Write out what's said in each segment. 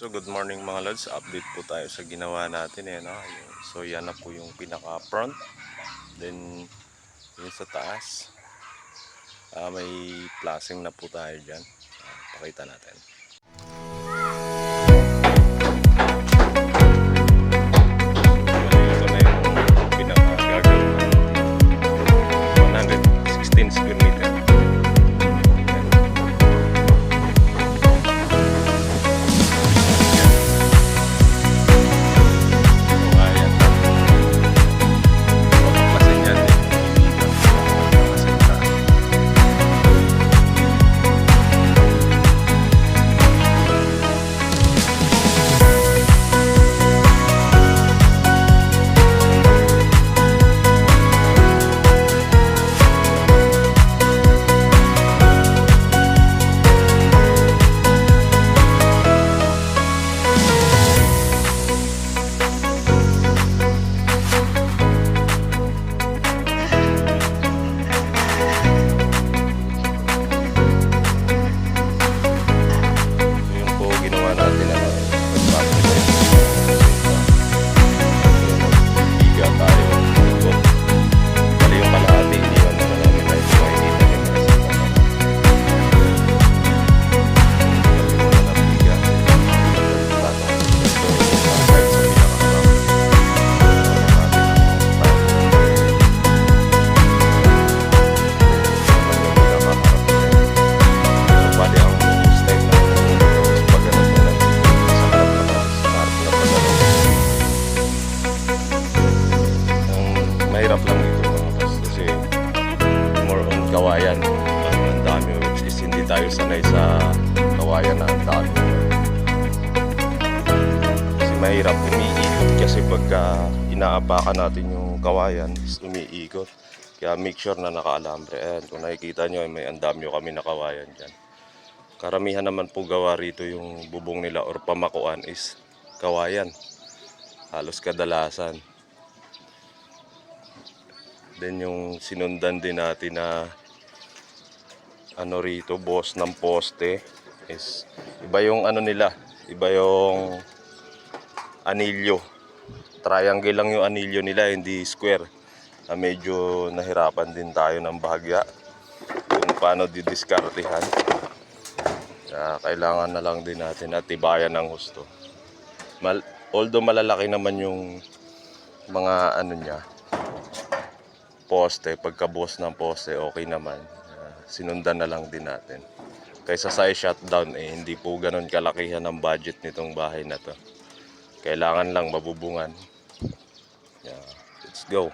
So good morning mga lads, update po tayo sa ginawa natin eh, no? So yan na po yung pinaka front. Then yung sa taas. ah, may flashing na po tayo dyan. Ah, pakita natin. Kaya make sure na nakaalambre. Ayan, kung nakikita nyo, may andamyo kami na kawayan dyan. Karamihan naman po gawa rito yung bubong nila or pamakuan is kawayan. Halos kadalasan. Then yung sinundan din natin na ano rito, boss ng poste is iba yung ano nila, iba yung anilyo. Triangle lang yung anilyo nila, hindi square. Na medyo nahirapan din tayo ng bahagya kung paano didiskartehan. Kaya kailangan na lang din natin at tibayan ng husto. Mal although malalaki naman yung mga ano niya, poste, pagkabuhos ng poste, okay naman. Ah, sinundan na lang din natin. Kaysa sa shutdown, eh, hindi po ganun kalakihan ang budget nitong bahay na to. Kailangan lang mabubungan. Yeah, let's go.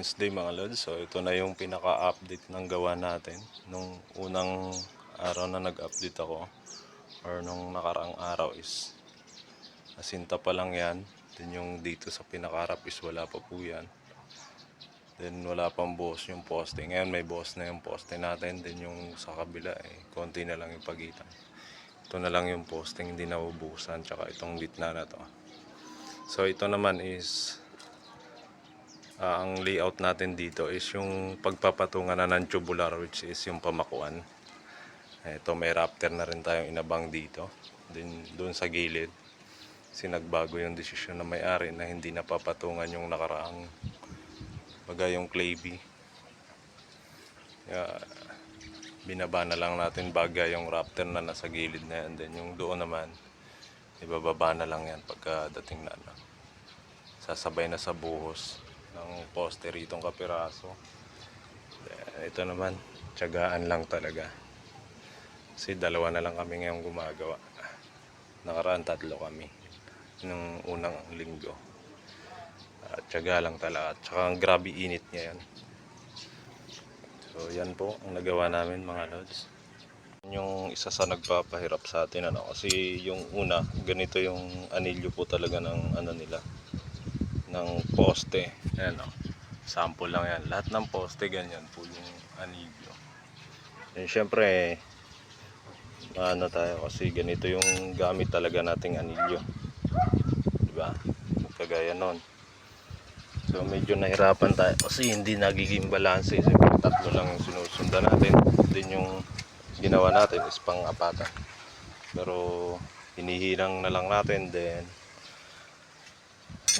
Wednesday mga lods. So ito na yung pinaka-update ng gawa natin. Nung unang araw na nag-update ako or nung nakaraang araw is asinta pa lang yan. Then yung dito sa pinaka-harap is wala pa po yan. Then wala pang boss yung poste. Ngayon may boss na yung poste natin. Then yung sa kabila eh, konti na lang yung pagitan. Ito na lang yung posting hindi naubusan. Tsaka itong gitna na to. So ito naman is Ah, ang layout natin dito is yung pagpapatungan na ng tubular which is yung pamakuan. Ito may raptor na rin tayong inabang dito. Then doon sa gilid, sinagbago yung desisyon na may-ari na hindi napapatungan yung nakaraang bagay yung bee. Kaya, binaba na lang natin bagay yung raptor na nasa gilid na yan. Then yung doon naman, ibababa na lang yan pagkadating na ano. Sasabay na sa buhos ng poste ritong kapiraso. Eh, Ito naman, tiyagaan lang talaga. Kasi dalawa na lang kami ngayong gumagawa. Nakaraan tatlo kami. Nung unang linggo. At tiyaga lang talaga. At saka ang grabe init ngayon. So yan po ang nagawa namin mga lods. Yung isa sa nagpapahirap sa atin ano kasi yung una ganito yung anilyo po talaga ng ano nila ng poste. Ayan o. Sample lang yan. Lahat ng poste ganyan po yung anilyo. And syempre, ano tayo kasi ganito yung gamit talaga nating anilyo. Diba? Kagaya nun. So medyo nahirapan tayo kasi hindi nagiging balance. Siyempre tatlo lang yung sinusundan natin. Din yung ginawa natin is pang-apatan. Pero hinihirang na lang natin then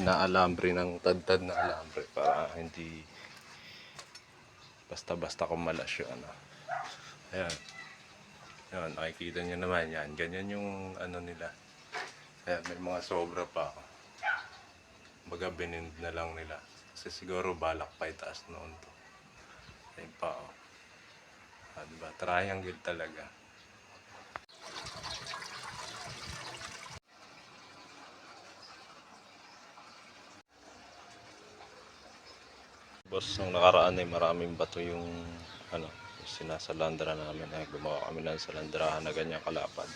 inaalambre ng tad-tad na alambre para hindi basta-basta kumalas yung ano. Ayan. Ayan, nakikita nyo naman yan. Ganyan yung ano nila. Ayan, may mga sobra pa. Baga binind na lang nila. Kasi siguro balak pa itaas noon to. Ayan pa oh. Ah, diba? Triangle talaga. Boss, nung nakaraan ay maraming bato yung ano, sinasalandra namin. Ay, gumawa kami ng salandrahan na ganyang kalapad.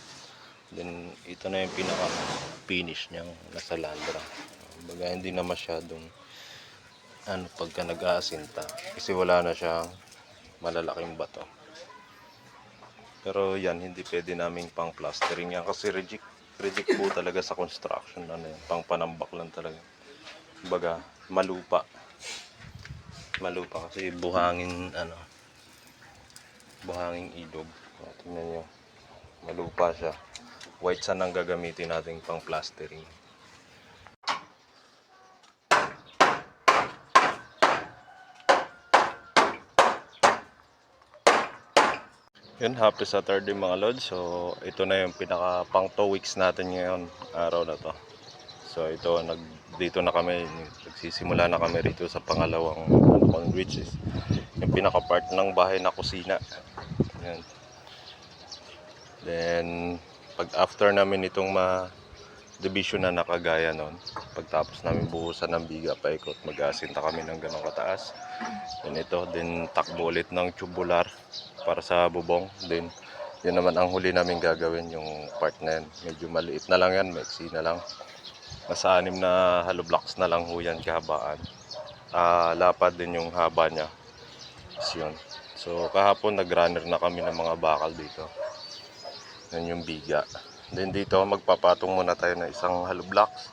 Then, ito na yung pinaka finish niyang nasalandra. Baga, hindi na masyadong ano, pagka nag-aasinta. Kasi wala na siyang malalaking bato. Pero yan, hindi pwede naming pang plastering yan kasi reject, reject po talaga sa construction. Ano yan, pang panambak lang talaga. Baga, malupa malupa kasi buhangin ano buhangin ilog. O, tingnan nyo malupa siya. White sand ang gagamitin natin pang plastering. Yun happy Saturday mga lord so ito na yung pinaka pang 2 weeks natin ngayon araw na to So ito, nag, dito na kami, nagsisimula na kami rito sa pangalawang ano, pang which is yung pinaka part ng bahay na kusina. Yan. Then, pag after namin itong ma division na nakagaya nun, pagtapos namin buhusan ng biga paikot, mag-aasinta kami ng ganong kataas. Then ito, then takbo ulit ng tubular para sa bubong. Then, yun naman ang huli namin gagawin, yung part na yan. Medyo maliit na lang yan, maiksi na lang nasa anim na hollow blocks na lang ho yan kahabaan. Ah, lapad din yung haba niya. Yun. So kahapon nag-runner na kami ng mga bakal dito. Yan yung biga. Then dito magpapatong muna tayo ng isang hollow blocks.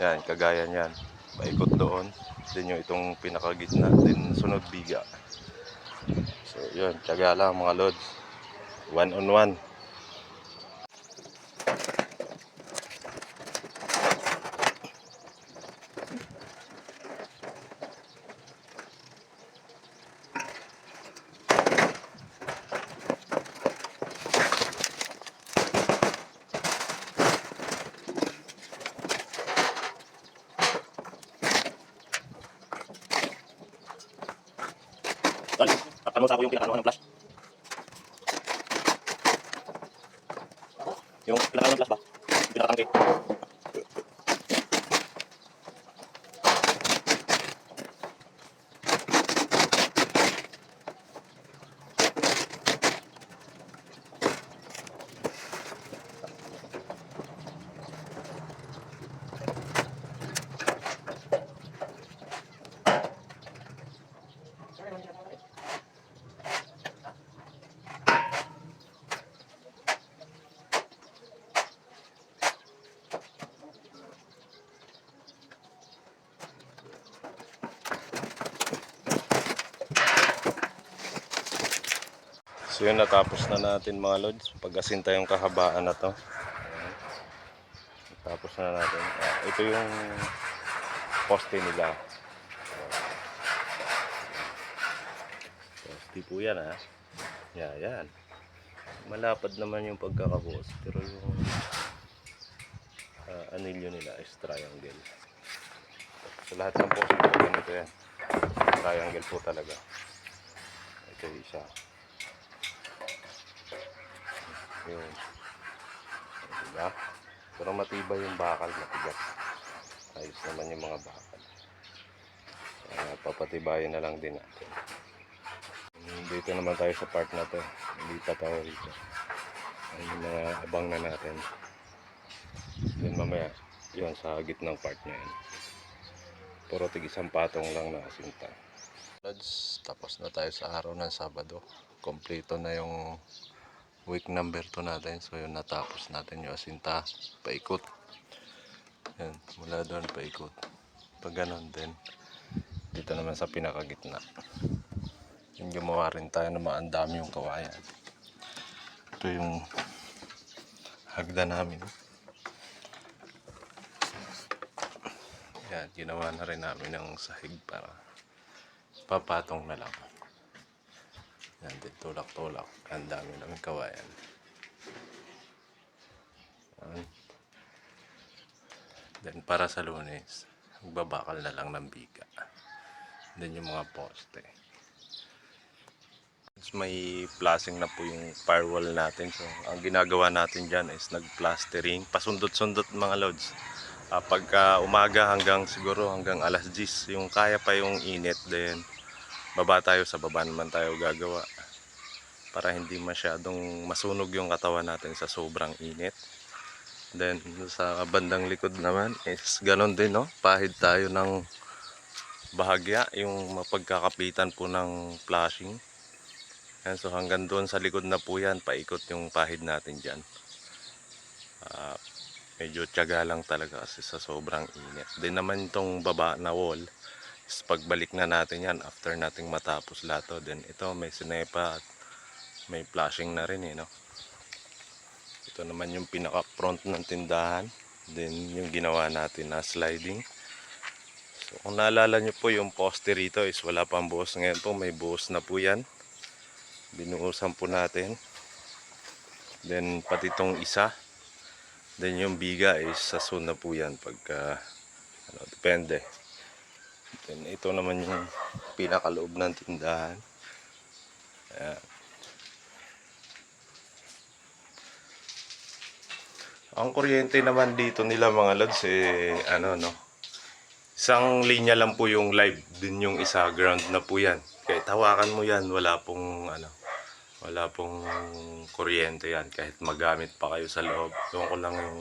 Yan, kagaya niyan. Paikot doon. Then yung itong pinakagitna. Then sunod biga. So yun, tiyaga lang mga lods. One on one. Sa ako yung pinakano ng flash. So yun, natapos na natin mga lods. Pag-asinta yung kahabaan na to. Natapos na natin. Ah, ito yung poste nila. Poste po yan ha. Yan, yan. Malapad naman yung pagkakabuos. Pero yung ah, anilyo nila is triangle. So lahat ng poste po ganito yan. Triangle po talaga. Ito yung isa. Yun. Diba? Pero matibay yung bakal, matigas. Ayos naman yung mga bakal. Kaya papatibayin na lang din natin. Dito naman tayo sa part na to. Lipat tayo dito. Ay, mga abang na natin. Then mamaya, yun sa gitnang part na yan. Puro tig isang patong lang na asinta. Lads, tapos na tayo sa araw ng Sabado. Kompleto na yung week number 2 natin. So yun natapos natin yung asinta. Paikot. Yan, mula doon paikot. Pag ganun din. Dito naman sa pinakagitna. Yung gumawa rin tayo na maandami yung kawayan. Ito yung hagda namin. Yan, ginawa na rin namin ng sahig para papatong na lang. Yan tulak-tulak. Ang dami namin kawayan. Yan. Then para sa lunes, magbabakal na lang ng biga. Then yung mga poste. Tapos May plasing na po yung firewall natin. So, ang ginagawa natin dyan is nag-plastering. Pasundot-sundot mga loads. Ah, pagka umaga hanggang siguro hanggang alas 10, yung kaya pa yung init din. Baba tayo sa baba naman tayo gagawa. Para hindi masyadong masunog yung katawan natin sa sobrang init. Then sa bandang likod naman is ganon din no. Pahid tayo ng bahagya yung mapagkakapitan po ng flashing. Yan, so hanggang doon sa likod na po yan, paikot yung pahid natin dyan. Ah, medyo tiyaga lang talaga kasi sa sobrang init. Then naman itong baba na wall, is pagbalik na natin yan after nating matapos lato. Then ito may sinepa at may flashing na rin eh, no? Ito naman yung pinaka front ng tindahan. Then yung ginawa natin na sliding. So kung naalala nyo po yung poste rito is wala pang buhos. Ngayon po may buhos na po yan. Binuhusan po natin. Then pati tong isa. Then yung biga is sa na po yan pagka ano, depende. Then ito naman yung pinakaloob ng tindahan. Ayan. Ang kuryente naman dito nila mga lods eh ano no. Isang linya lang po yung live, din yung isa ground na po yan. Kaya tawakan mo yan, wala pong ano, wala pong kuryente yan kahit magamit pa kayo sa loob. Doon ko lang yung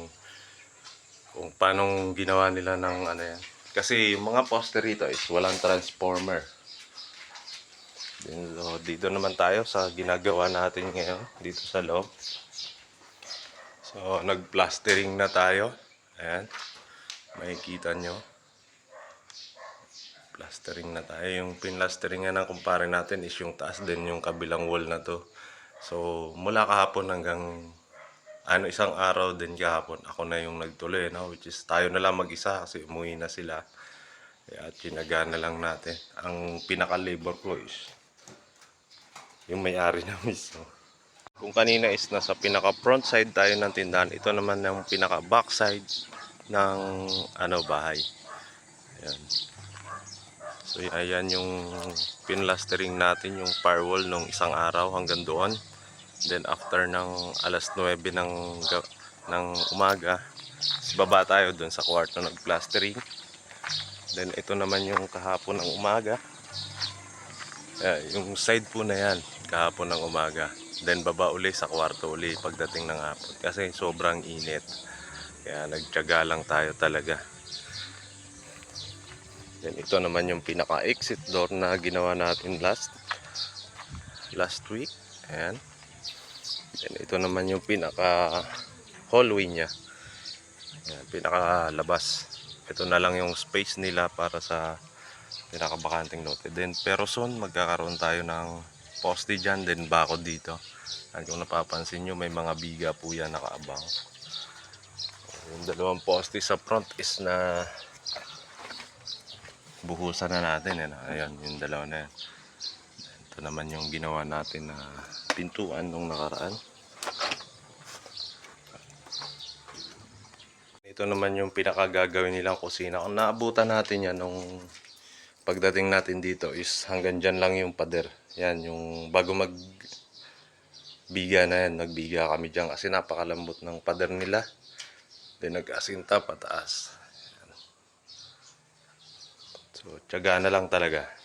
kung paano ginawa nila ng ano yan. Kasi yung mga poster rito is walang transformer. So, dito naman tayo sa ginagawa natin ngayon dito sa loob. So, nag-plastering na tayo. Ayan. Makikita nyo. Plastering na tayo. Yung pinlastering nga ng kumpare natin is yung taas din yung kabilang wall na to. So, mula kahapon hanggang ano isang araw din kahapon ako na yung nagtuloy no which is tayo na lang mag-isa kasi umuwi na sila kaya tinaga na lang natin ang pinaka labor ko is yung may-ari na mismo kung kanina is nasa pinaka front side tayo ng tindahan ito naman yung pinaka back side ng ano bahay ayan so ayan yung pinlastering natin yung firewall nung isang araw hanggang doon Then after ng alas 9 ng ng umaga, baba tayo dun sa kwarto ng plastering. Then ito naman yung kahapon ng umaga. Eh, yung side po na yan, kahapon ng umaga. Then baba uli sa kwarto uli pagdating ng hapon. Kasi sobrang init. Kaya nagtyaga lang tayo talaga. Then ito naman yung pinaka exit door na ginawa natin last last week. Ayan. Then ito naman yung pinaka hallway niya. Ayan, pinaka labas. Ito na lang yung space nila para sa pinaka bakanting lote. Then pero soon magkakaroon tayo ng poste dyan, then bakod dito. At kung napapansin nyo, may mga biga po yan nakaabang. Yung dalawang poste sa front is na buhusan na natin. Eh. Ayan, yung dalawa na yan. Ito naman yung ginawa natin na pintuan nung nakaraan. Ito naman yung pinakagagawin nilang kusina. Kung naabutan natin yan nung pagdating natin dito is hanggang dyan lang yung pader. Yan, yung bago mag biga na yan, nagbiga kami dyan kasi napakalambot ng pader nila. Then nag-asinta pataas. Yan. So, tiyaga na lang talaga.